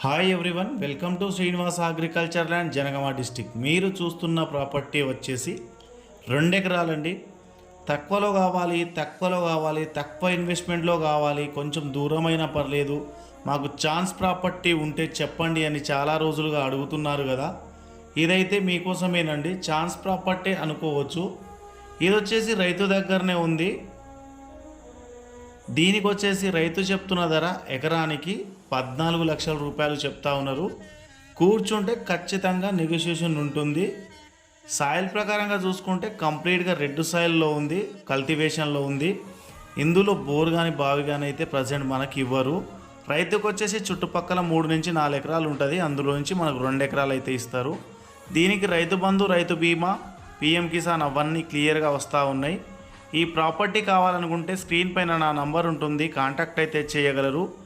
Hi everyone welcome to Srinivasa agriculture land Jangaon district మీరు చూస్తున్న property వచ్చేసి రెండు ఎకరాలండి. తక్కువలో కావాలి తక్కువలో కావాలి తక్కువ ఇన్వెస్ట్మెంట్లో కావాలి కొంచెం దూరమైన పర్లేదు. మాకు ఛాన్స్ ప్రాపర్టీ ఉంటే చెప్పండి అని చాలా రోజులుగా అడుగుతున్నారు కదా. ఇదైతే మీకోసమేనండి ఛాన్స్ ప్రాపర్టీ అనుకోవచ్చు. ఇది వచ్చేసి రైతు దగ్గరనే ఉంది. దీనికి వచ్చేసి రైతు చెప్తున్న ధర ఎకరానికి పద్నాలుగు లక్షల రూపాయలు చెప్తా ఉన్నారు. కూర్చుంటే ఖచ్చితంగా నెగోషియేషన్ ఉంటుంది. సాయిల్ ప్రకారంగా చూసుకుంటే కంప్లీట్గా రెడ్ సాయిల్లో ఉంది కల్టివేషన్లో ఉంది. ఇందులో బోర్ కానీ బావి కానీ అయితే ప్రజెంట్ మనకి ఇవ్వరు. రైతుకు వచ్చేసి చుట్టుపక్కల మూడు నుంచి నాలుగు ఎకరాలు ఉంటుంది. అందులో నుంచి మనకు రెండు ఎకరాలు అయితే ఇస్తారు. దీనికి రైతు బంధు రైతు బీమా పిఎం కిసాన్ అవన్నీ క్లియర్గా వస్తూ ఉన్నాయి. ఈ ప్రాపర్టీ కావాలనుకుంటే స్క్రీన్ పైన నా నంబర్ ఉంటుంది. కాంటాక్ట్ అయితే చేయగలరు.